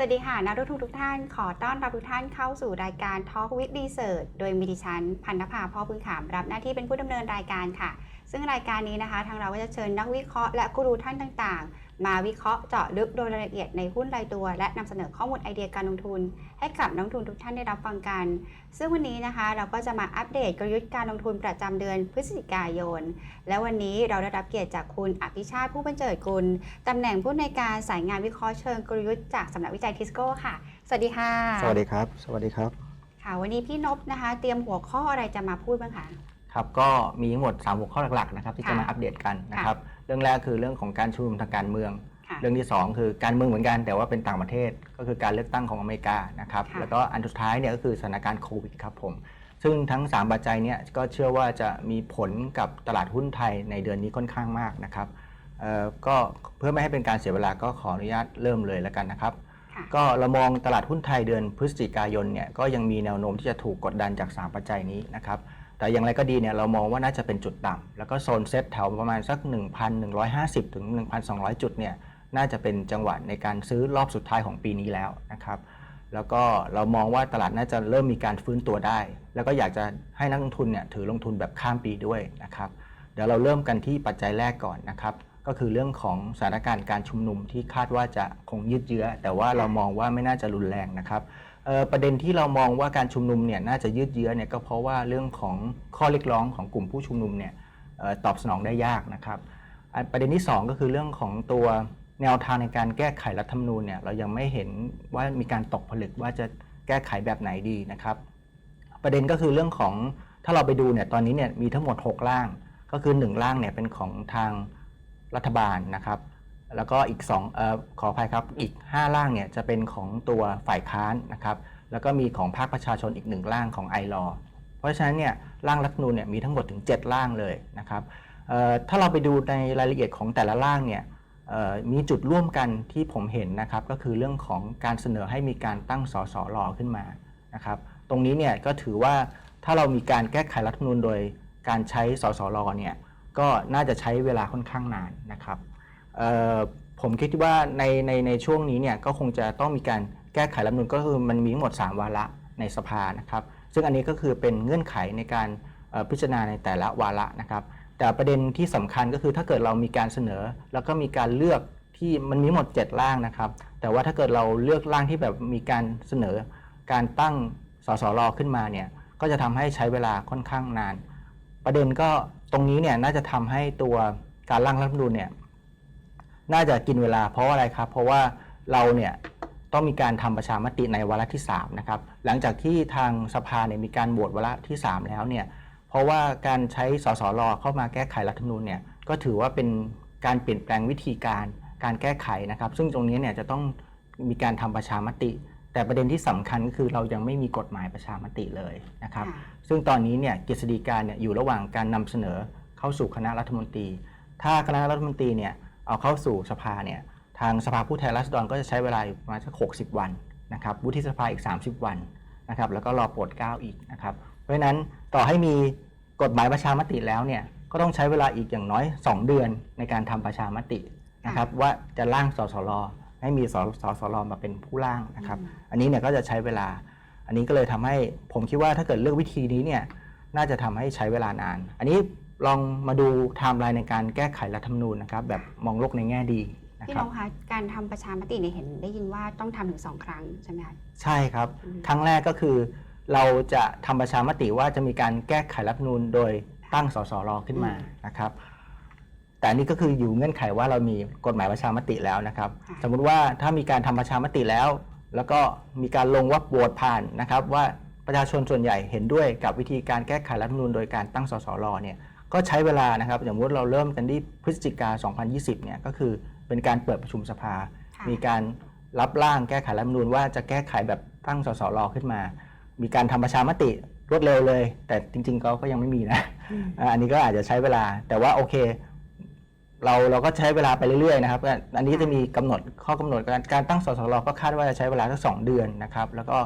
สวัสดีค่ะ นักลงทุนทุกท่าน ขอต้อนรับทุกท่านเข้าสู่รายการ Talk with Research โดยมีดิฉัน พันธภาพ่อพื้นขามรับหน้าที่เป็นผู้ดำเนินรายการค่ะ ซึ่งรายการนี้นะคะ ทางเราก็จะเชิญนักวิเคราะห์และกูรูท่านต่างๆ มาวิเคราะห์เจาะลึกโดยรายละเอียดในหุ้นรายตัว และนำเสนอข้อมูลไอเดียการลงทุน ให้กับนักลงทุนทุกท่านได้รับฟังกัน ซึ่งวันนี้นะคะ เราก็จะมาอัปเดตกลยุทธ์การลงทุนประจำเดือนพฤศจิกายน และวันนี้เราได้รับเกียรติจากคุณอภิชาติผู้บรรเจิดกุลตำแหน่งผู้ในวยการสายงานวิเคราะห์เชิงกลยุทธ์จากสำนักวิจัยทิสโก้ค่ะ สวัสดีค่ะ สวัสดีครับ สวัสดีครับ ค่ะ วันนี้พี่นพนะคะ เตรียมหัวข้ออะไรจะมาพูดบ้างคะ ครับก็มีทั้งหมด3หัวข้อหลักๆนะครับที่ค่ะจะมาอัปเดตกันนะครับเรื่องแรกคือเรื่องของการชุมนุมทางการเมืองค่ะเรื่องที่ 2 คือการเมืองเหมือนกันแต่ว่าเป็นต่างประเทศก็คือการเลือกตั้งของอเมริกานะครับค่ะแล้วก็อันสุดท้ายเนี่ยก็คือสถานการณ์โควิดครับผมซึ่งทั้ง 3 ปัจจัยเนี่ยก็เชื่อว่าจะมีผลกับตลาดหุ้นไทยในเดือนนี้ค่อนข้างมากนะครับเอ่อก็เพื่อไม่ให้เป็นการเสียเวลาก็ขออนุญาตเริ่มเลยแล้วกันนะครับค่ะก็เรามองตลาดหุ้นไทยเดือนพฤศจิกายนเนี่ยก็ยังมีแนวโน้มที่จะถูกกดดันจาก 3 ปัจจัยนี้นะครับ แต่อย่างไรก็ดีเนี่ยเรามองว่าน่าจะเป็นจุดต่ำแล้วก็โซนเซ็ตแถวประมาณสัก 1,150 ถึง 1,200 จุดเนี่ยน่าจะเป็นจังหวะในการซื้อรอบสุดท้ายของปีนี้แล้วนะครับแล้วก็เรามองว่าตลาดน่าจะเริ่มมีการฟื้นตัวได้ แล้วก็อยากจะให้นักลงทุนเนี่ยถือลงทุนแบบข้ามปีด้วยนะครับเดี๋ยวเราเริ่มกันที่ปัจจัยแรกก่อนนะครับก็คือเรื่องของสถานการณ์การชุมนุมที่คาดว่าจะคงยืดเยื้อ แต่ว่าเรามองว่าไม่น่าจะรุนแรงนะครับ ประเด็นที่เรามองว่าการชุมนุมเนี่ยน่าจะยืดเยื้อเนี่ยก็เพราะว่าเรื่องของข้อเรียกร้องของกลุ่มผู้ชุมนุมเนี่ยออตอบสนองได้ยากนะครับประเด็นที่ 2 ก็คือเรื่องของตัวแนวทางในการแก้ไขรัฐธรรมนูญเนี่ยเรายังไม่เห็นว่ามีการตกผลึกว่าจะแก้ไขแบบไหนดีนะครับ ประเด็นก็คือเรื่องของถ้าเราไปดูเนี่ยตอนนี้เนี่ยมีทั้งหมด 6 ร่าง ก็คือ 1 ร่างเนี่ยเป็นของทางรัฐบาลนะครับ แล้วก็อีก2เอ่อขออภัยครับอีก 5 ร่างเนี่ยจะเป็นของตัวฝ่ายค้านนะครับแล้วก็มีของภาคประชาชนอีกหนึ่งร่างของไอรอเพราะฉะนั้นเนี่ยร่างรัฐธรรมนูญเนี่ยมีทั้งหมดถึง 7 ร่างเลยนะครับเอ่อถ้าเราไปดูในรายละเอียดของแต่ละร่างเนี่ยเอ่อมีจุดร่วมกันที่ผมเห็นนะครับก็คือเรื่องของการเสนอให้มีการตั้งสสรขึ้นมานะครับตรงนี้เนี่ยก็ถือว่าถ้าเรามีการแก้ไขรัฐธรรมนูญโดยการใช้สสรเนี่ยก็น่าจะใช้เวลาค่อนข้างนานนะครับ ผมคิดว่าในในในช่วงนี้เนี่ยก็คงจะต้องมีการแก้ไขรัฐธรรมนูญก็คือมันมีทั้งหมด 3 วาระในสภานะครับ ซึ่งอันนี้ก็คือเป็นเงื่อนไขในการพิจารณาในแต่ละวาระนะครับ แต่ประเด็นที่สำคัญก็คือถ้าเกิดเรามีการเสนอ แล้วก็มีการเลือกที่มันมีหมด 7 ร่างนะครับ แต่ว่าถ้าเกิดเราเลือกร่างที่แบบมีการเสนอ การตั้งสสรขึ้นมาเนี่ยก็จะทำให้ใช้เวลาค่อนข้างนาน ประเด็นก็ตรงนี้เนี่ยน่าจะทำให้ตัวการร่างรัฐธรรมนูญเนี่ย น่าจะกินเวลาเพราะว่าอะไรครับ เพราะว่าเราเนี่ยต้องมีการทำประชามติในวาระที่3นะครับหลังจากที่ทางสภาเนี่ยมีการโหวตวาระที่ 3 แล้วเนี่ยเพราะว่าการใช้สสรเข้ามาแก้ไขรัฐธรรมนูญเนี่ยก็ถือว่าเป็นการเปลี่ยนแปลงวิธีการการแก้ไขนะครับ ซึ่งตรงนี้เนี่ยจะต้องมีการทำประชามติ แต่ประเด็นที่สำคัญก็คือเรายังไม่มีกฎหมายประชามติเลยนะครับค่ะซึ่งตอนนี้เนี่ยกฤษฎีกาเนี่ยอยู่ระหว่างการนำเสนอเข้าสู่คณะรัฐมนตรี ถ้าคณะรัฐมนตรีเนี่ย เอาเข้าสู่สภาเนี่ยทางสภาผู้แทนราษฎรก็จะใช้เวลาอยู่ประมาณสัก60วันนะครับวุฒิสภาอีก 30 วันนะครับแล้วก็รอโปรดเกล้าอีกนะครับเพราะฉะนั้นต่อให้มีกฎหมายประชามติแล้วเนี่ยก็ต้องใช้เวลาอีกอย่างน้อย 2 เดือนในการทำประชามตินะครับว่าจะร่างสสรให้มีสสสรมาเป็นผู้ร่างนะครับอันนี้เนี่ยก็จะใช้เวลา อันนี้ก็เลยทำให้ผมคิดว่าถ้าเกิดเลือกวิธีนี้เนี่ยน่าจะทำให้ใช้เวลานาน อันนี้ ลองมาดูไทม์ไลน์ในการแก้ไขรัฐธรรมนูญนะครับแบบมองโลกในแง่ดีนะพี่คนรับพคะการทำประชามติเนี่ยเห็นได้ยินว่าต้องทำถึงสองครั้งใช่ไหมคะ ใช่ครับ อืม ครั้งแรกก็คือ เราจะทำประชามติว่าจะมีการแก้ไขรัฐธรรมนูญโดยตั้งสสรขึ้นมานะครับ แต่อันนี้ก็คืออยู่เงื่อนไขว่าเรามีกฎหมายประชามติแล้วนะครับ ค่ะ สมมุติว่าถ้ามีการทำประชามติแล้ว แล้วก็มีการลงว่าโหวตผ่านนะครับ ว่าประชาชนส่วนใหญ่เห็นด้วยกับวิธีการแก้ไขรัฐธรรมนูญโดยการตั้งสสรเนี่ย ก็ใช้เวลานะครับอย่างสมมติเราเริ่มกันที่พฤศจิกา 2020 เนี่ยก็คือเป็นการเปิดประชุมสภาค่ะมีการรับร่างแก้ไขรัฐธรรมนูญว่าจะแก้ไขแบบตั้งสสรขึ้นมา มีการทำประชามติรวดเร็วเลย แต่จริงๆเขาก็ยังไม่มีนะอืมอ่าอันนี้ก็อาจจะใช้เวลา แต่ว่าโอเค เราเราก็ใช้เวลาไปเรื่อยๆนะครับก็อันนี้จะมีกำหนดข้อกำหนดการการตั้งสสรก็คาดว่าจะใช้เวลาสักสองเดือนนะครับ แล้วก็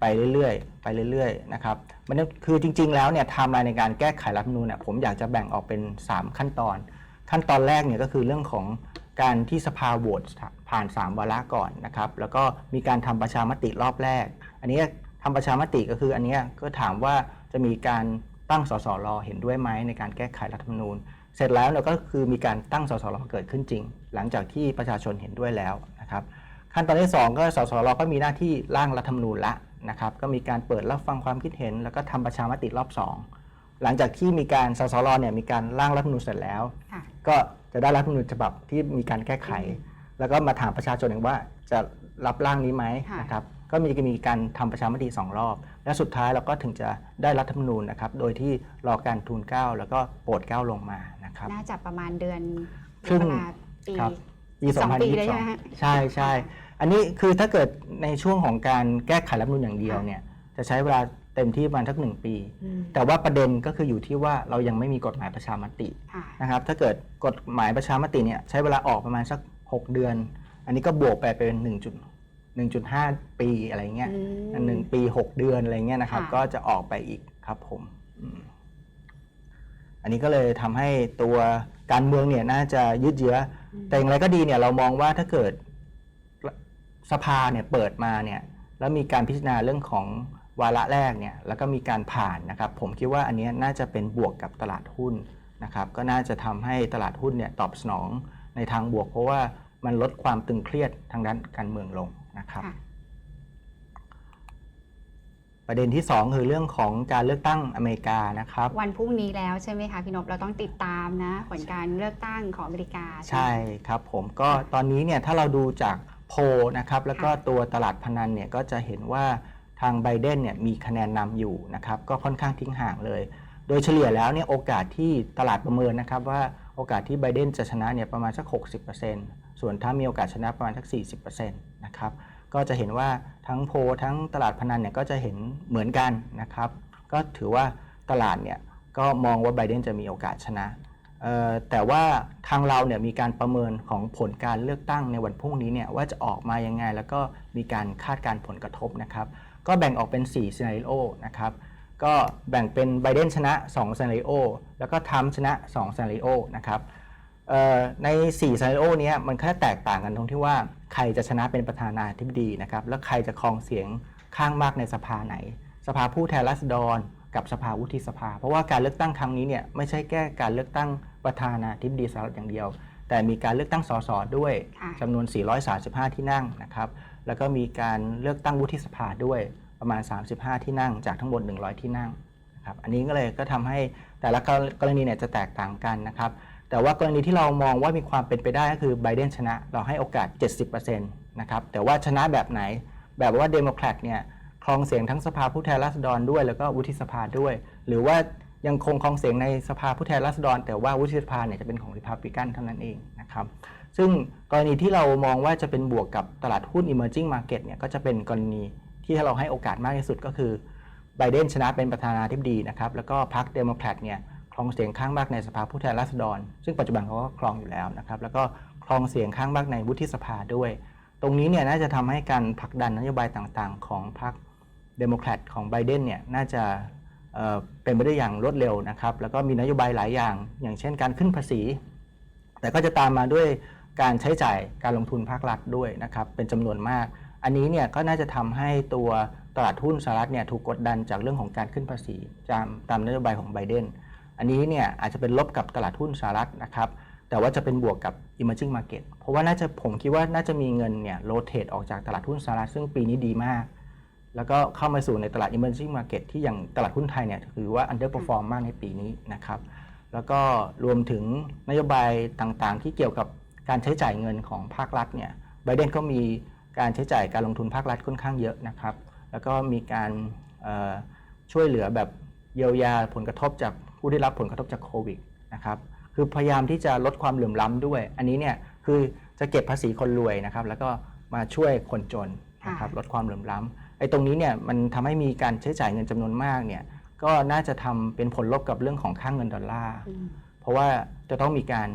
ไปเรื่อยๆ ไปเรื่อยๆ นะครับ มันคือจริงๆ แล้วเนี่ยไทม์ไลน์ในการแก้ไขรัฐมนูญเนี่ยผมอยากจะแบ่งออกเป็น 3 ขั้นตอน ขั้นตอนแรกเนี่ยก็คือเรื่องของการที่สภาโหวตผ่าน 3 วาระก่อนนะครับ แล้วก็มีการทำประชามติรอบแรก อันนี้ทำประชามติก็คืออันนี้ก็ถามว่าจะมีการตั้งสสรเห็นด้วยไหมในการแก้ไขรัฐมนูญ เสร็จแล้วเนี่ยก็คือมีการตั้งสสรเกิดขึ้นจริง หลังจากที่ประชาชนเห็นด้วยแล้วนะครับ ขั้นตอนที่ 2 ก็สสรก็มีหน้าที่ร่างรัฐธรรมนูญละ นะครับก็มีการเปิดรับฟังความคิดเห็น แล้วก็ทำประชามติรอบ 2 หลังจากที่มีการสสรเนี่ยมีการร่างรัฐธรรมนูญเสร็จแล้วค่ะก็จะได้รัฐธรรมนูญฉบับที่มีการแก้ไข แล้วก็มาถามประชาชนเองว่าจะรับร่างนี้ไหมค่ะนะครับก็มีมีการทำประชามติสองรอบ และสุดท้ายเราก็ถึงจะได้รัฐธรรมนูญนะครับ โดยที่รอการทูลเกล้าแล้วก็โปรดเกล้าลงมานะครับ น่าจะประมาณเดือนครึ่งมกราปีครับปีสองปีเลยใช่ไหมฮะ2022ใช่ใช่ อันนี้คือถ้าเกิดในช่วงของการแก้ไขรัฐธรรมนูญอย่างเดียวเนี่ยจะใช้เวลาเต็มที่ประมาณสักหนึ่งปีอืมแต่ว่าประเด็นก็คืออยู่ที่ว่าเรายังไม่มีกฎหมายประชามติค่ะนะครับถ้าเกิดกฎหมายประชามติเนี่ยใช้เวลาออกประมาณสัก 6 เดือน อันนี้ก็บวกไปเป็น1จุด1.5 ปีอะไรเงี้ยอืมอันหนึ่งปี 6 เดือนอะไรเงี้ยนะครับค่ะก็จะออกไปอีกครับผมอืมอันนี้ก็เลยทำให้ตัวการเมืองเนี่ยน่าจะยืดเยื้ออแต่อย่างไรก็ดีเนี่ยเรามองว่าถ้าเกิด สภาเนี่ยเปิดมาเนี่ยแล้วมีการพิจารณาเรื่องของวาระแรกเนี่ยแล้วก็มีการผ่านนะครับผมคิดว่าอันเนี้ยน่าจะเป็นบวกกับตลาดหุ้นนะครับก็น่าจะทำให้ตลาดหุ้นเนี่ยตอบสนองในทางบวก เพราะว่ามันลดความตึงเครียดทางด้านการเมืองลงนะครับค่ะประเด็นที่ 2 คือเรื่องของการเลือกตั้งอเมริกานะครับ วันพรุ่งนี้แล้วใช่ไหมคะพี่นพเราต้องติดตามนะผลการเลือกตั้งของอเมริกา ใช่ครับผมก็ตอนนี้เนี่ยถ้าเราดูจาก โพลนะครับแล้วก็ตัวตลาดพนันเนี่ยก็จะเห็นว่าทางไบเดนเนี่ยมีคะแนนนำอยู่นะครับก็ค่อนข้างทิ้งห่างเลย โดยเฉลี่ยแล้วเนี่ยโอกาสที่ตลาดประเมินนะครับว่าโอกาสที่ไบเดนจะชนะเนี่ยประมาณสัก 60%ส่วนถ้ามีโอกาสชนะประมาณสัก 40%นะครับก็จะเห็นว่าทั้งโพลทั้งตลาดพนันเนี่ยก็จะเห็นเหมือนกันนะครับ ก็ถือว่าตลาดเนี่ยก็มองว่าไบเดนจะมีโอกาสชนะเอ่อ แต่ว่าทางเราเนี่ยมีการประเมินของผลการเลือกตั้งในวันพรุ่งนี้เนี่ยว่าจะออกมายังไง แล้วก็มีการคาดการผลกระทบนะครับ ก็แบ่งออกเป็น4 s c e n a r i o นะครับก็แบ่งเป็นไบเดนชนะ2 s c e n a r i o แล้วก็ทรัมป์ชนะ2 s c e n a r i o นะครับใน4 s c e n a r i o เนี้ยมันแค่แตกต่างกันตรงที่ว่าใครจะชนะเป็นประธานาธิบดีนะครับ แล้วใครจะครองเสียงข้างมากในสภาไหน สภาผู้แทนราษฎร กับสภาวุฒิสภา เพราะว่าการเลือกตั้งครั้งนี้เนี่ยไม่ใช่แค่การเลือกตั้ง ประธานาธิบดีสหรัฐอย่างเดียว แต่มีการเลือกตั้งสสด้วยค่ะจำนวน 435 ที่นั่งนะครับ แล้วก็มีการเลือกตั้งวุฒิสภาด้วยประมาณ 35 ที่นั่ง จากทั้งหมด 100 ที่นั่งนะครับ อันนี้ก็เลยก็ทำให้แต่ละกรณีเนี่ยจะแตกต่างกันนะครับ แต่ว่ากรณีที่เรามองว่ามีความเป็นไปได้ก็คือไบเดนชนะ เราให้โอกาส 70%นะครับ แต่ว่าชนะแบบไหน แบบว่าเดโมแครตเนี่ยครองเสียงทั้งสภาผู้แทนราษฎรด้วย แล้วก็วุฒิสภาด้วย หรือว่า ยังคงครองเสียงในสภาผู้แทนราษฎร แต่ว่าวุฒิสภาเนี่ยจะเป็นของริพับลิกันเท่านั้นเองนะครับซึ่งกรณีที่เรามองว่าจะเป็นบวกกับตลาดหุ้น emerging market เนี่ยก็จะเป็นกรณีที่เราให้โอกาสมากที่สุดก็คือไบเดนชนะเป็นประธานาธิบดีนะครับแล้วก็พรรคเดโมแครตเนี่ยครองเสียงข้างมากในสภาผู้แทนราษฎร ซึ่งปัจจุบันเขาก็ครองอยู่แล้วนะครับแล้วก็ครองเสียงข้างมากในวุฒิสภาด้วย ตรงนี้เนี่ยน่าจะทำให้การผลักดันนโยบายต่างๆ ของพรรคเดโมแครตของไบเดนเนี่ยน่าจะ เป็นไปได้อย่างรวดเร็วนะครับ แล้วก็มีนโยบายหลายอย่าง อย่างเช่นการขึ้นภาษี แต่ก็จะตามมาด้วยการใช้จ่ายการลงทุนภาครัฐด้วยนะครับ เป็นจำนวนมาก อันนี้เนี่ยก็น่าจะทำให้ตัวตลาดหุ้นสหรัฐเนี่ยถูกกดดันจากเรื่องของการขึ้นภาษีตามตามนโยบายของไบเดน อันนี้เนี่ยอาจจะเป็นลบกับตลาดหุ้นสหรัฐนะครับ แต่ว่าจะเป็นบวกกับ emerging market เพราะว่าน่าจะผมคิดว่าน่าจะมีเงินเนี่ยโรเตทออกจากตลาดหุ้นสหรัฐซึ่งปีนี้ดีมาก แล้วก็เข้ามาสู่ในตลาด emerging market ที่อย่างตลาดหุ้นไทยเนี่ยถือว่า underperform มากในปีนี้นะครับ แล้วก็รวมถึงนโยบายต่างๆ ที่เกี่ยวกับการใช้จ่ายเงินของภาครัฐเนี่ยไบเดนก็มีการใช้จ่ายการลงทุนภาครัฐค่อนข้างเยอะนะครับ แล้วก็มีการเอ่อช่วยเหลือแบบเยียวยาผลกระทบจากผู้ได้รับผลกระทบจากโควิดนะครับ คือพยายามที่จะลดความเหลื่อมล้ำด้วย อันนี้เนี่ยคือจะเก็บภาษีคนรวยนะครับ แล้วก็มาช่วยคนจนนะครับลดความเหลื่อมล้ำ ไอ้ตรงนี้เนี่ยมันทำให้มีการใช้จ่ายเงินจำนวนมากเนี่ยก็น่าจะทำเป็นผลลบกับเรื่องของค่างเงินดอลลาร์อืมเพราะว่าจะต้องมีการ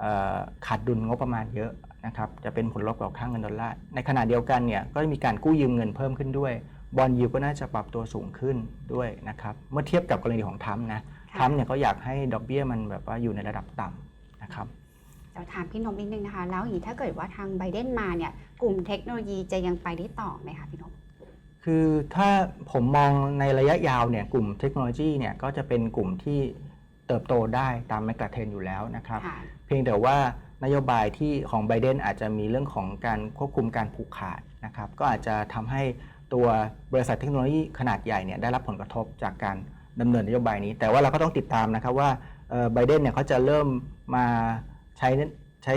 เอ่อขาดดุลงบประมาณเยอะนะครับจะเป็นผลลบกับค่างเงินดอลลาร์ในขณะเดียวกันเนี่ยก็มีการกู้ยืมเงินเพิ่มขึ้นด้วยบอลยูก็น่าจะปรับตัวสูงขึ้นด้วยนะครับเมื่อเทียบกับกรณีของทรัมป์นะค่ะทรัมป์เนี่ยเขาอยากให้ดอกเบี้ยมันแบบว่าอยู่ในระดับต่ำนะครับจะถามพี่นพนิดนึงนะคะ แล้วอย่างนี้ถ้าเกิดว่าทางไบเดนมาเนี่ยกลุ่มเทคโนโลยีจะยังไปได้ต่อไหมคะพี่นพ คือถ้าผมมองในระยะยาวเนี่ยกลุ่มเทคโนโลยีเนี่ยก็จะเป็นกลุ่มที่เติบโตได้ตามแมกกาเทรนอยู่แล้วนะครับ ค่ะ เพียงแต่ว่านโยบายที่ของไบเดนอาจจะมีเรื่องของการควบคุมการผูกขาดนะครับ ก็อาจจะทำให้ตัวบริษัทเทคโนโลยีขนาดใหญ่เนี่ยได้รับผลกระทบจากการดำเนินนโยบายนี้ แต่ว่าเราก็ต้องติดตามนะครับว่าไบเดนเนี่ยเขาจะเริ่มมาใช้ใช้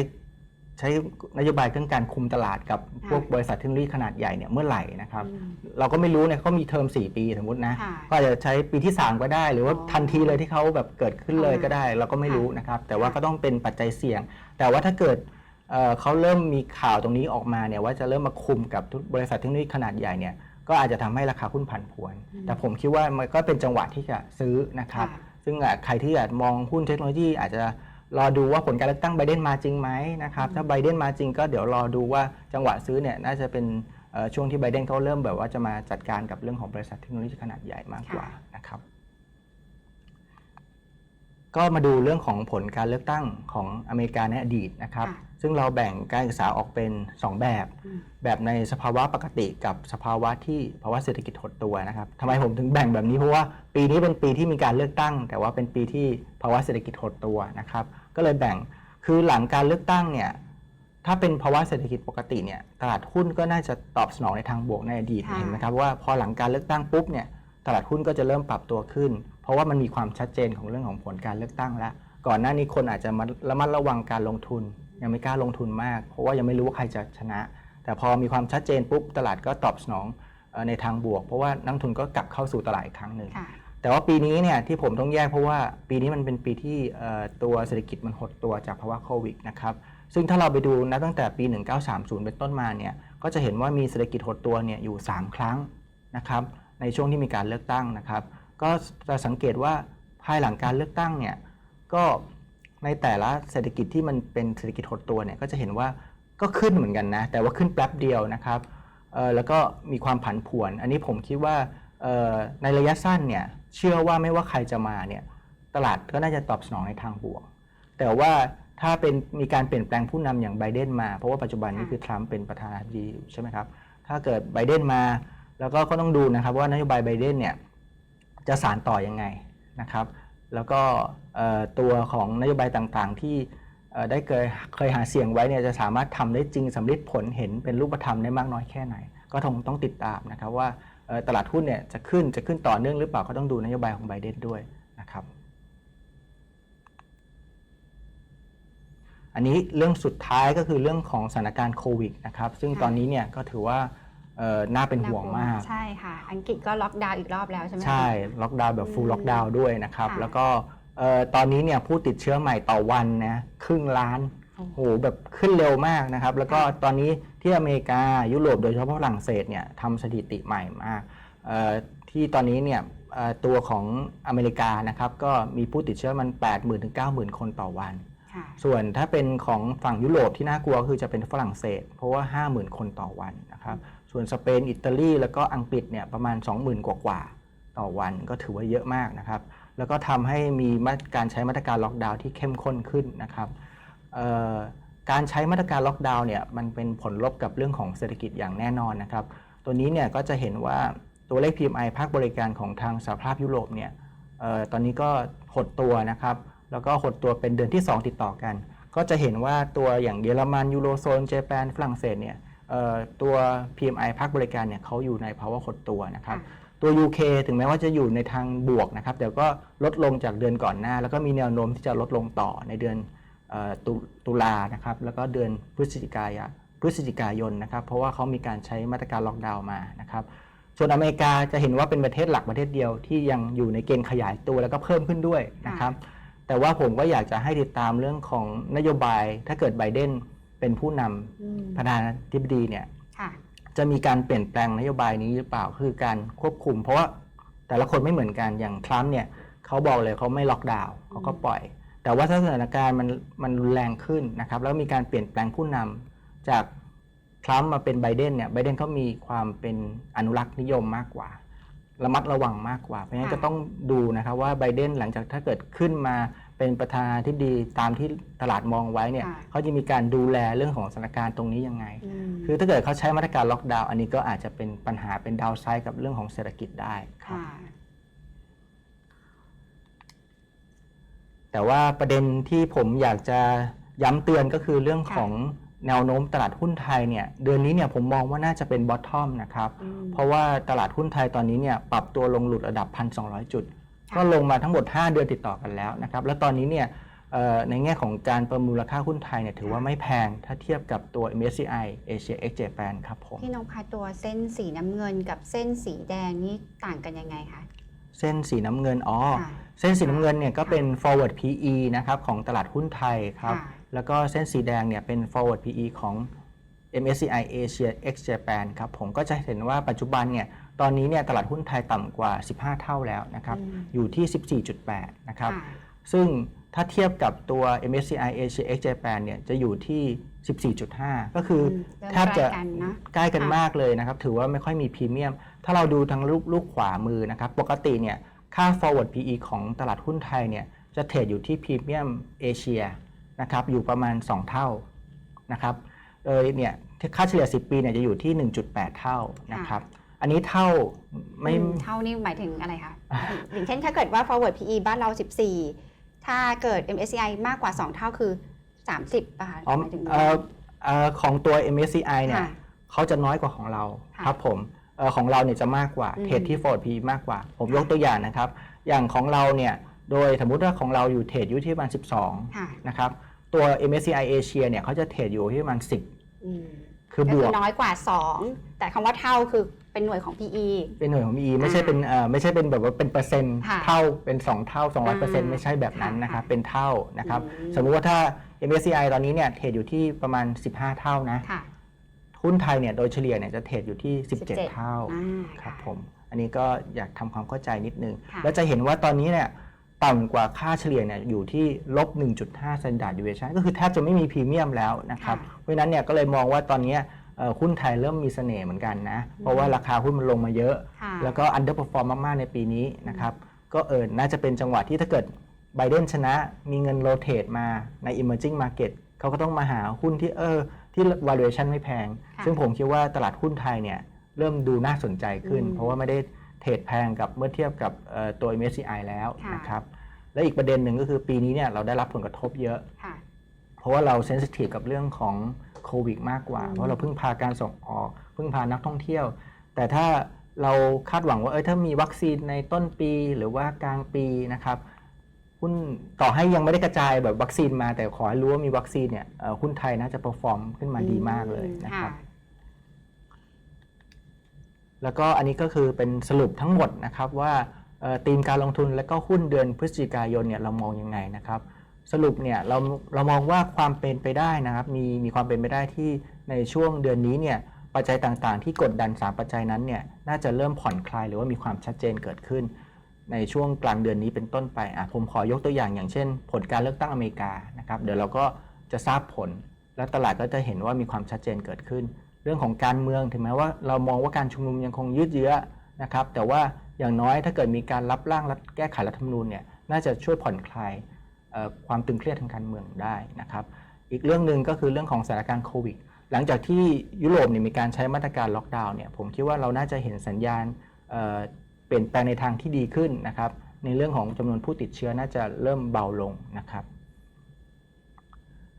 ใช้นโยบายเรื่องการคุมตลาดกับพวกค่ะบริษัทเทคโนโลยีขนาดใหญ่เนี่ยเมื่อไหร่นะครับอืมเราก็ไม่รู้เนี่ยเขามีเทอม 4 ปีสมมตินะค่ะก็อาจจะใช้ปีที่ 3 ก็ได้ หรือว่าอ๋อทันทีเลยที่เขาแบบเกิดขึ้นเลยก็ได้ เราก็ไม่รู้นะครับ แต่ว่าก็ต้องเป็นปัจจัยเสี่ยง แต่ว่าถ้าเกิดเอ่อเขาเริ่มมีข่าวตรงนี้ออกมาเนี่ยว่าจะเริ่มมาคุมกับทุกบริษัทเทคโนโลยีขนาดใหญ่เนี่ยก็อาจจะทำให้ราคาหุ้นผันผวนอืมแต่ผมคิดว่ามันก็เป็นจังหวะที่จะซื้อนะครับค่ะซึ่งอะใครที่อยากมองหุ้นเทคโนโลยีอาจจะ รอดูว่าผลการเลือกตั้งไบเดนมาจริงไหมนะครับถ้าไบเดนมาจริงก็เดี๋ยวรอดูว่าจังหวะซื้อเนี่ยน่าจะเป็นช่วงที่ไบเดนเขาเริ่มแบบว่าจะมาจัดการกับเรื่องของบริษัทเทคโนโลยีขนาดใหญ่มากกว่านะครับก็มาดูเรื่องของผลการเลือกตั้งของอเมริกาในอดีตนะครับ ซึ่งเราแบ่งการศึกษาออกเป็น 2 แบบอืมแบบในสภาวะปกติกับสภาวะที่ภาวะเศรษฐกิจหดตัวนะครับทำไมผมถึงแบ่งแบบนี้เพราะว่าปีนี้เป็นปีที่มีการเลือกตั้ง แต่ว่าเป็นปีที่ภาวะเศรษฐกิจหดตัวนะครับ ก็เลยแบ่งคือหลังการเลือกตั้งเนี่ยถ้าเป็นภาวะเศรษฐกิจปกติเนี่ยตลาดหุ้นก็น่าจะตอบสนองในทางบวกในอดีตค่ะเห็นไหมครับว่าพอหลังการเลือกตั้งปุ๊บเนี่ยตลาดหุ้นก็จะเริ่มปรับตัวขึ้น เพราะว่ามันมีความชัดเจนของเรื่องของผลการเลือกตั้งแล้วก่อนหน้านี้คนอาจจะมาระมัดระวังการลงทุน ยังไม่กล้าลงทุนมาก เพราะว่ายังไม่รู้ว่าใครจะชนะ แต่พอมีความชัดเจนปุ๊บตลาดก็ตอบสนองเอ่อในทางบวก เพราะว่านักลงทุนก็กลับเข้าสู่ตลาดอีกครั้งหนึ่งค่ะแต่ว่าปีนี้เนี่ยที่ผมต้องแยกเพราะว่าปีนี้มันเป็นปีที่เอ่อตัวเศรษฐกิจมันหดตัวจากภาวะโควิดนะครับซึ่งถ้าเราไปดูนับตั้งแต่ปี 1930 เป็นต้นมาเนี่ยก็จะเห็นว่ามีเศรษฐกิจหดตัวเนี่ยอยู่ 3 ครั้งนะครับในช่วงที่มีการเลือกตั้งนะครับ ก็จะสังเกตว่าภายหลังการเลือกตั้งเนี่ยก็ ในแต่ละเศรษฐกิจที่มันเป็นเศรษฐกิจหดตัวเนี่ยก็จะเห็นว่าก็ขึ้นเหมือนกันนะ แต่ว่าขึ้นแป๊บเดียวนะครับเอ่อแล้วก็มีความผันผวน อันนี้ผมคิดว่าเอ่อในระยะสั้นเนี่ยเชื่อว่าไม่ว่าใครจะมาเนี่ยตลาดก็น่าจะตอบสนองในทางบวก แต่ว่าถ้าเป็นมีการเปลี่ยนแปลงผู้นำอย่างไบเดนมา เพราะว่าปัจจุบันนี้ค่ะคือทรัมป์เป็นประธานาธิบดีอยู่ใช่ไหมครับ ถ้าเกิดไบเดนมา แล้วก็ก็ต้องดูนะครับว่านโยบายไบเดนเนี่ยจะสานต่อยังไงนะครับ แล้วก็ตัวของนโยบายต่างๆ ที่ได้เคยเคยหาเสียงไว้เนี่ยจะสามารถทำได้จริงสำเร็จผลเห็นเป็นรูปธรรมได้มากน้อยแค่ไหน ก็ต้องต้องติดตามนะครับว่าตลาดหุ้นเนี่ยจะขึ้นจะขึ้นต่อเนื่องหรือเปล่าก็ต้องดูนโยบายของไบเดนด้วยนะครับ อันนี้เรื่องสุดท้ายก็คือเรื่องของสถานการณ์โควิดนะครับซึ่งตอนนี้เนี่ยก็ถือว่า น่าเป็นห่วงมาก ใช่ค่ะ อังกฤษก็ล็อกดาวน์อีกรอบแล้วใช่ไหมคะใช่ ล็อกดาวน์แบบฟูลอืมล็อกดาวน์ด้วยนะครับค่ะแล้วก็เอ่อตอนนี้เนี่ยผู้ติดเชื้อใหม่ต่อวันนะครึ่งล้านโอ้โหโหแบบขึ้นเร็วมากนะครับ แล้วก็ตอนนี้ที่อเมริกายุโรปโดยเฉพาะฝรั่งเศสเนี่ยทำสถิติใหม่มากเอ่อที่ตอนนี้เนี่ยเอ่อตัวของอเมริกานะครับก็มีผู้ติดเชื้อมัน 8 0 0 0 0ถึง90,000 คนต่อวันค่ะส่วนถ้าเป็นของฝั่งยุโรปที่น่ากลัวคือจะเป็นฝรั่งเศส เพราะว่า 50,000 คนต่อวันนะครับ ส่วนสเปนอิตาลีแล้วก็อังกฤษเนี่ยประมาณ 20,000 กว่ากว่าๆต่อวันก็ถือว่าเยอะมากนะครับ แล้วก็ทำให้มีการใช้มาตรการล็อกดาวน์ที่เข้มข้นขึ้นนะครับการใช้มาตรการล็อกดาวน์เนี่ยมันเป็นผลลบกับเรื่องของเศรษฐกิจอย่างแน่นอนนะครับ ตัวนี้เนี่ยก็จะเห็นว่าตัวเลข PMI ภาคบริการของทางสหภาพยุโรปเนี่ยออตอนนี้ก็หดตัวนะครับ แล้วก็หดตัวเป็นเดือนที่ 2 ติดต่อกัน ก็จะเห็นว่าตัวอย่างเยอรมันยูโรโซนเจแปนฝรั่งเศสเนี่ย ตัว PMI ภาคบริการเนี่ยเขาอยู่ในภาวะหดตัวนะครับค่ะตัว UK ถึงแม้ว่าจะอยู่ในทางบวกนะครับแต่ก็ลดลงจากเดือนก่อนหน้า แล้วก็มีแนวโน้มที่จะลดลงต่อในเดือนเอ่อตุตุลานะครับแล้วก็เดือนพฤศจิกายนพฤศจิกายนนะครับเพราะว่าเขามีการใช้มาตรการล็อกดาวน์มานะครับส่วนอเมริกาจะเห็นว่าเป็นประเทศหลักประเทศเดียวที่ยังอยู่ในเกณฑ์ขยายตัวแล้วก็เพิ่มขึ้นด้วยนะครับแต่ว่าผมก็อยากจะให้ติดตามเรื่องของนโยบายถ้าเกิดไบเดน เป็นผู้นำอืมประธานาธิบดีเนี่ย ค่ะ จะมีการเปลี่ยนแปลงนโยบายนี้หรือเปล่าคือการควบคุม เพราะว่าแต่ละคนไม่เหมือนกันอย่างทรัมป์เนี่ยเขาบอกเลยเขาไม่ล็อกดาวน์เขาก็ปล่อย แต่ว่าถ้าสถานการณ์มันมันรุนแรงขึ้นนะครับ แล้วมีการเปลี่ยนแปลงผู้นำจากทรัมป์มาเป็นไบเดนเนี่ยไบเดนเขามีความเป็นอนุรักษ์นิยมมากกว่า ระมัดระวังมากกว่า เพราะฉะนั้นค่ะก็ต้องดูนะครับว่าไบเดนหลังจากถ้าเกิดขึ้นมา เป็นประธานาธิบดีตามที่ตลาดมองไว้เนี่ยค่ะ เขาจะมีการดูแลเรื่องของสถานการณ์ตรงนี้ยังไง อืมคือถ้าเกิดเขาใช้มาตรการล็อกดาวน์อันนี้ก็อาจจะเป็นปัญหาเป็นดาวไซด์กับเรื่องของเศรษฐกิจได้ครับ ค่ะ แต่ว่าประเด็นที่ผมอยากจะย้ำเตือนก็คือเรื่องของแนวโน้มตลาดหุ้นไทยเนี่ยเดือนนี้เนี่ยผมมองว่าน่าจะเป็นบอททอมนะครับ อืมเพราะว่าตลาดหุ้นไทยตอนนี้เนี่ยปรับตัวลงหลุดระดับ 1,200 จุดค่ะ ก็ลงมาทั้งหมด 5 เดือนติดต่อกันแล้วนะครับ แล้วตอนนี้เนี่ยเอ่อในแง่ของการประมูลค่าหุ้นไทยเนี่ยถือว่าไม่แพงถ้าเทียบกับตัว MSCI Asia X Japan ครับผมพี่นพคะตัวเส้นสีน้ำเงินกับเส้นสีแดงนี่ต่างกันยังไงคะเส้นสีน้ำเงินอ๋อค่ะเส้นสีน้ำเงินเนี่ยก็เป็น forward PE นะครับของตลาดหุ้นไทยครับค่ะแล้วก็เส้นสีแดงเนี่ยเป็น forward PE ของ MSCI Asia X Japan ครับผมก็จะเห็นว่าปัจจุบันเนี่ยตอนนี้เนี่ยตลาดหุ้นไทยต่ำกว่า 15 เท่าแล้วนะครับอืมอยู่ที่ 14.8 นะครับค่ะซึ่งถ้าเทียบกับตัว MSCI Asia X Japan เนี่ยจะอยู่ที่ 14.5 ก็คืออมเริ่มแทบจะใกล้กันนะใกล้กันค่ะมากเลยนะครับ ถือว่าไม่ค่อยมีพรีเมียม ถ้าเราดูทางลูกลูกขวามือนะครับ ปกติเนี่ยค่า forward PE ของตลาดหุ้นไทยเนี่ยจะเทรดอยู่ที่พรีเมียมเอเชียนะครับอยู่ประมาณ 2 เท่านะครับ โดยเนี่ยค่าเฉลี่ย 10 ปีเนี่ยจะอยู่ที่ 1.8 เท่านะครับอันนี้เท่าไม่อืเท่านี่หมายถึงอะไรคะอย่างเช่นถ้าเกิดว่า forward PE บ้านเรา 14 ถ้าเกิด MSCI มากกว่า 2 เท่าคือ 30ป่ะคะอ๋อหมายถึงเอ่อเอ่อของตัว MSCI เนี่ยค่ะเขาจะน้อยกว่าของเราค่ะครับผมเอ่อของเราเนี่ยจะมากกว่าอืมเทรดที่ forward PE มากกว่า ผมค่ะยกตัวอย่างนะครับ อย่างของเราเนี่ยโดยสมมติว่าของเราอยู่เทรดอยู่ที่ประมาณค่ะ12นะครับ ตัว MSCI Asia เนี่ยเขาจะเทรดอยู่ที่ประมาณอืม10 คือบก็วคืกอน้อยกว่า 2 แต่คำว่าเท่าคือเป็นหน่วยของ PE เป็นหน่วยของ PE ไม่ใช่อ่าเป็นเอ่อไม่ใช่เป็นแบบว่าเป็นเปอร์เซ็นต์ค่ะเท่าเป็น 2 เท่า 200เปอร์เซ็นต์อ่าไม่ใช่แบบนั้นนะครับค่ะเป็นเท่านะครับอืมสมมุติว่าถ้า MSCI ตอนนี้เนี่ยเทรดอยู่ที่ประมาณ 15 เท่านะค่ะหุ้นไทยเนี่ยโดยเฉลี่ยเนี่ยจะเทรดอยู่ที่ 17 17เท่าอ่าครับะผมอันนี้ก็อยากทำความเข้าใจนิดนึงค่ะแล้วจะเห็นว่าตอนนี้เนี่ย ต่ำกว่าค่าเฉลี่ยเนี่ยอยู่ที่ลบ 1.5 standard deviation ก็คือแทบจะไม่มีพรีเมียมแล้วนะครับเพราะฉะนั้นเนี่ยก็เลยมองว่าตอนนี้เอ่อหุ้นไทยเริ่มมีเสน่ห์เหมือนกันนะ เพราะว่าราคาหุ้นมันลงมาเยอะค่ะแล้วก็ underperform มาก ๆ ในปีนี้นะครับ ก็เออน่าจะเป็นจังหวะที่ถ้าเกิดไบเดนชนะมีเงินโรเตทมาใน emerging market เขาก็ต้องมาหาหุ้นที่เออที่ valuation ไม่แพงค่ะซึ่งผมคิดว่าตลาดหุ้นไทยเนี่ยเริ่มดูน่าสนใจขึ้นอืมเพราะว่าไม่ได้ เทรดแพงกับเมื่อเทียบกับเอ่อตัว MSCI แล้วค่ะนะครับและอีกประเด็นหนึ่งก็คือปีนี้เนี่ยเราได้รับผลกระทบเยอะค่ะเพราะว่าเราเซนซิทีฟกับเรื่องของโควิดมากกว่าอืมเพราะเราเพิ่งพาการส่งออก เพิ่งพานักท่องเที่ยว แต่ถ้าเราคาดหวังว่าเออถ้ามีวัคซีนในต้นปีหรือว่ากลางปีนะครับหุ้นต่อให้ยังไม่ได้กระจายแบบวัคซีนมาแต่ขอให้รู้ว่ามีวัคซีนเนี่ยเอ่อหุ้นไทยน่าจะเปอร์ฟอร์มขึ้นมาดีมากเลยนะครับ แล้วก็อันนี้ก็คือเป็นสรุปทั้งหมดนะครับว่าธีมการลงทุนและก็หุ้นเดือนพฤศจิกายนเนี่ยเรามองยังไงนะครับ สรุปเนี่ยเราเรามองว่าความเป็นไปได้นะครับมีมีความเป็นไปได้ที่ในช่วงเดือนนี้เนี่ยปัจจัยต่างๆ ที่กดดัน 3 ปัจจัยนั้นเนี่ยน่าจะเริ่มผ่อนคลายหรือว่ามีความชัดเจนเกิดขึ้น ในช่วงกลางเดือนนี้เป็นต้นไปอะผมขอยกตัวอย่างอย่างเช่น ผลการเลือกตั้งอเมริกานะครับเดี๋ยวเราก็จะทราบผล และตลาดก็จะเห็นว่ามีความชัดเจนเกิดขึ้น รื่องของการเมืองถึงแม้ว่าเรามองว่าการชุมนุมยังคงยืดเยื้อนะครับ แต่ว่าอย่างน้อยถ้าเกิดมีการรับร่างรัฐแก้ไขรัฐธรรมนูญเนี่ยน่าจะช่วยผ่อนคลายความตึงเครียดทางการเมืองได้นะครับ อีกเรื่องหนึ่งก็คือเรื่องของสถานการณ์โควิดหลังจากที่ยุโรปเนี่ยมีการใช้มาตรการล็อกดาวน์เนี่ยผมคิดว่าเราน่าจะเห็นสัญญาณเเปลี่ยนแปลงในทางที่ดีขึ้นนะครับ ในเรื่องของจำนวนผู้ติดเชื้อน่าจะเริ่มเบาลงนะครับ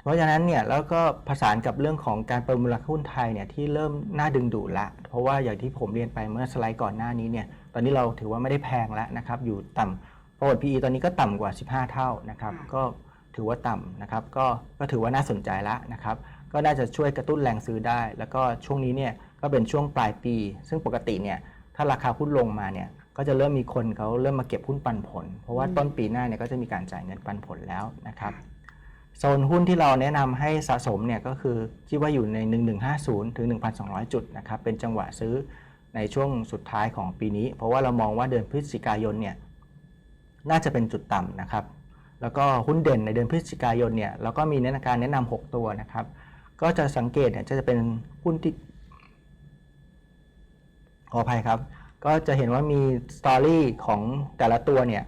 ราะฉะนั้นเนี่ยแล้วก็ผสานกับเรื่องของการประมูลราคาหุ้นไทยเนี่ยที่เริ่มน่าดึงดูดละ เพราะว่าอย่างที่ผมเรียนไปเมื่อสไลด์ก่อนหน้านี้เนี่ยตอนนี้เราถือว่าไม่ได้แพงแล้วนะครับอยู่ต่ำ forward PE ตอนนี้ก็ต่ำกว่า 15 เท่านะครับค่ะก็ถือว่าต่ำนะครับก็ก็ถือว่าน่าสนใจละนะครับก็น่าจะช่วยกระตุ้นแรงซื้อได้ แล้วก็ช่วงนี้เนี่ยก็เป็นช่วงปลายปี ซึ่งปกติเนี่ยถ้าราคาหุ้นลงมาเนี่ยก็จะเริ่มมีคนเขาเริ่มมาเก็บหุ้นปันผล เพราะว่าอืมต้นปีหน้าเนี่ยก็จะมีการจ่ายเงินปันผลแล้วนะครับ โซนหุ้นที่เราแนะนำให้สะสมเนี่ยก็คือคิดว่าอยู่ใน 1150 ถึง 1,200 จุดนะครับเป็นจังหวะซื้อในช่วงสุดท้ายของปีนี้ เพราะว่าเรามองว่าเดือนพฤศจิกายนเนี่ยน่าจะเป็นจุดต่ำนะครับ แล้วก็หุ้นเด่นในเดือนพฤศจิกายนเนี่ยเราก็มีแนะนการแนะนำ6ตัวนะครับ ก็จะสังเกตเนี่ยจะเป็นหุ้นที่ขออภัยครับ ก็จะเห็นว่ามีสตอรี่ของแต่ละตัวเนี่ย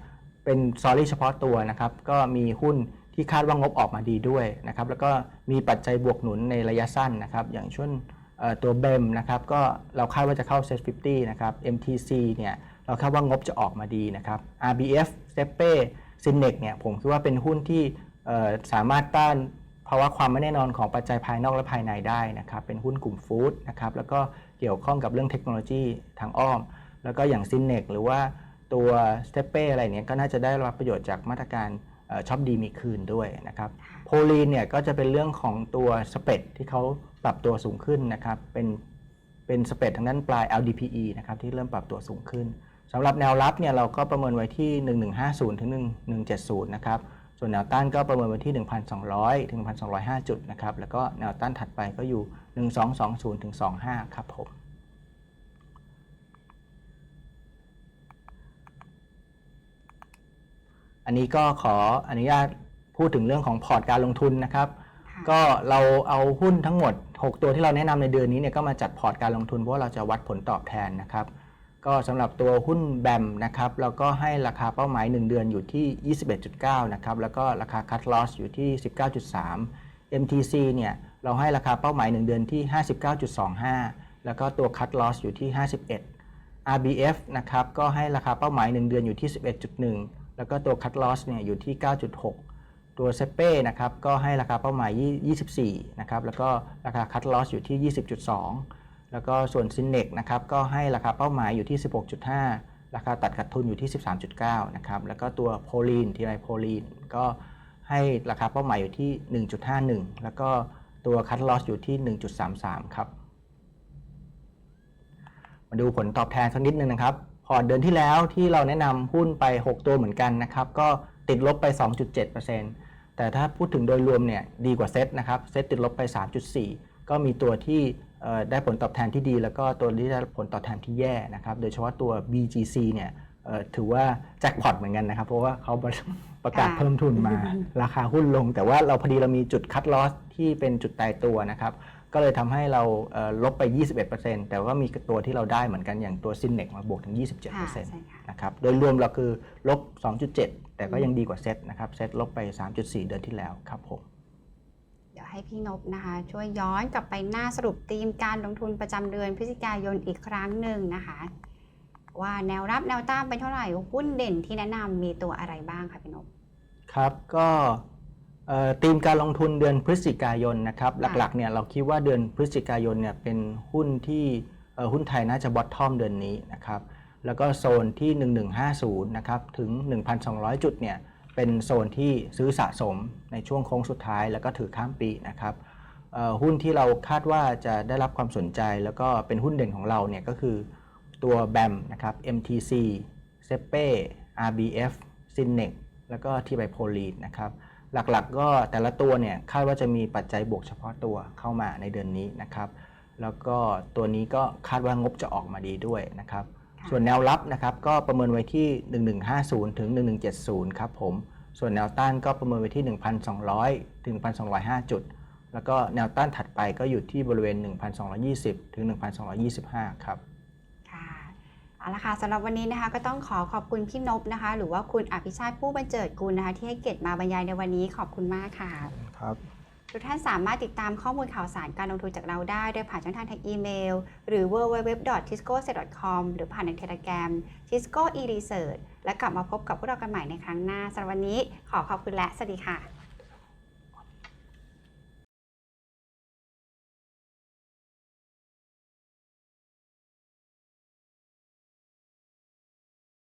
เป็นซอรี่เฉพาะตัวนะครับ ก็มีหุ้น ที่คาดว่างบออกมาดีด้วยนะครับแล้วก็มีปัจจัยบวกหนุนในระยะสั้นนะครับอย่างเช่นตัวเบมนะครับก็เราคาดว่าจะเข้า Set 50นะครับ MTC เนี่ยเราคาดว่างบจะออกมาดีนะครับ RBF s e p e s y n e c เนี่ยผมคิดว่าเป็นหุ้นที่สามารถต้านภาวะความไม่แน่นอนของปัจจัยภายนอกและภายในได้นะครับเป็นหุ้นกลุ่มฟู้ดนะครับแล้วก็เกี่ยวข้องกับเรื่องเทคโนโลยีทางอ้อม แล้วก็อย่างซินเนกหรือว่าตัวสเตเป้อะไรเนี่ยก็น่าจะได้รับประโยชน์จากมาตรการ ช็อปดีมีคืนด้วยนะครับโพลีนเนี่ยก็จะเป็นเรื่องของตัวสเปดที่เขาปรับตัวสูงขึ้นนะครับเป็นเป็นสเปดทางด้านปลาย LDPE นะครับที่เริ่มปรับตัวสูงขึ้นสำหรับแนวรับเนี่ยเราก็ประเมินไว้ที่ 1150 ถึง 1170 นะครับ ส่วนแนวต้านก็ประเมินไว้ที่ 1,200 ถึง 1,205 จุดนะครับ แล้วก็แนวต้านถัดไปก็อยู่ 1220 ถึง 25 ครับผม อันนี้ก็ขออนุญาตพูดถึงเรื่องของพอร์ตการลงทุนนะครับค่ะก็เราเอาหุ้นทั้งหมด 6 ตัวที่เราแนะนำในเดือนนี้เนี่ยก็มาจัดพอร์ตการลงทุนเพราะว่าเราจะวัดผลตอบแทนนะครับ ก็สำหรับตัวหุ้นแบมนะครับเราก็ให้ราคาเป้าหมาย 1 เดือนอยู่ที่ 21.9 นะครับ แล้วก็ราคาคัดลอสอยู่ที่ 19.3 MTC เนี่ยเราให้ราคาเป้าหมาย 1 เดือนที่ 59.25 แล้วก็ตัวคัดลอสอยู่ที่ 51 RBF นะครับก็ให้ราคาเป้าหมาย 1 เดือนอยู่ที่ 11.1 แล้วก็ตัวคัดลอสเนี่ยอยู่ที่ 9.6 ตัวเซเป้นะครับก็ให้ราคาเป้าหมาย 24 นะครับแล้วก็ราคาคัดลอสอยู่ที่ 20.2 แล้วก็ส่วนซินเนกนะครับก็ให้ราคาเป้าหมายอยู่ที่ 16.5 ราคาตัดขาดทุนอยู่ที่ 13.9 นะครับแล้วก็ตัวโพลีนทีไรโพลีนก็ให้ราคาเป้าหมายอยู่ที่ 1.51 แล้วก็ตัวคัดลอสอยู่ที่ 1.33 ครับ มาดูผลตอบแทนสักนิดนึงนะครับ อร์ตเดือนที่แล้วที่เราแนะนำหุ้นไป 6 ตัวเหมือนกันนะครับ ก็ติดลบไป 2.7%แต่ถ้าพูดถึงโดยรวมเนี่ยดีกว่าเซ็ตนะครับเซ็ตติดลบไป 3.4 ก็มีตัวที่เอ่อได้ผลตอบแทนที่ดี แล้วก็ตัวที่ได้ผลตอบแทนที่แย่นะครับ โดยเฉพาะตัว BGC เนี่ยเอ่อถือว่าแจ็คพอตเหมือนกันนะครับ เพราะว่าเขาประประกาศค่ะเพิ่มทุนมา ราคาหุ้นลง แต่ว่าเราพอดีเรามีจุดคัดลอสที่เป็นจุดตายตัวนะครับ ก็เลยทำให้เราเอ่อลบไป 21%แต่ว่ามีตัวที่เราได้เหมือนกันอย่างตัวซินเนกมาบวกถึงค่ะ27%ใช่ค่ะนะครับโดยรวมเราคือลบ 2.7 แต่ก็ยังดีกว่าเซตนะครับเซตลบไป 3.4 เดือนที่แล้วครับผมเดี๋ยวให้พี่นบนะคะ ช่วยย้อนกลับไปหน้าสรุปธีมการลงทุนประจำเดือนพฤศจิกายนอีกครั้งหนึ่งนะคะ ว่าแนวรับแนวต้านเป็นเท่าไหร่หุ้นเด่นที่แนะนำมีตัวอะไรบ้างคะพี่นบครับก็เอ่อ ธีมการลงทุนเดือนพฤศจิกายนนะครับค่ะหลักๆเนี่ยเราคิดว่าเดือนพฤศจิกายนเนี่ยเป็นหุ้นที่เอ่อหุ้นไทยน่าจะบอททอมเดือนนี้นะครับแล้วก็โซนที่ 1150นะครับถึง 1,200 จุดเนี่ยเป็นโซนที่ซื้อสะสมในช่วงโค้งสุดท้ายแล้วก็ถือข้ามปีนะครับเอ่อหุ้นที่เราคาดว่าจะได้รับความสนใจ แล้วก็เป็นหุ้นเด่นของเราเนี่ยก็คือตัว BAM นะครับ MTC s e p e RBF Synex แล้วก็ทีไบโพลีนนะครับ หลักๆ ก็แต่ละตัวเนี่ยคาดว่าจะมีปัจจัยบวกเฉพาะตัวเข้ามาในเดือนนี้นะครับ แล้วก็ตัวนี้ก็คาดว่างบจะออกมาดีด้วยนะครับค่ะส่วนแนวรับนะครับก็ประเมินไว้ที่ 1150 ถึง 1170 ครับผม ส่วนแนวต้านก็ประเมินไว้ที่ 1,200 ถึง 1,205 จุด แล้วก็แนวต้านถัดไปก็อยู่ที่บริเวณ 1,220 ถึง 1,225 ครับค่ะ เอาละค่ะสำหรับวันนี้นะคะก็ต้องขอขอบคุณพี่นบนะคะ หรือว่าคุณอภิชาติผู้บรรเจิดกุลนะคะ ที่ให้เกียรติมาบรรยายในวันนี้ขอบคุณมากค่ะครับทุกท่านสามารถติดตามข้อมูลข่าวสารการลงทุนจากเราได้โดยผ่านช่องทางทางอีเมล หรือ www.tisco.com หรือผ่านในเทเล gram tisco e research และกลับมาพบกับพวกเรากันใหม่ในครั้งหน้าสำหรับวันนี้ขอขอบคุณและสวัสดีค่ะ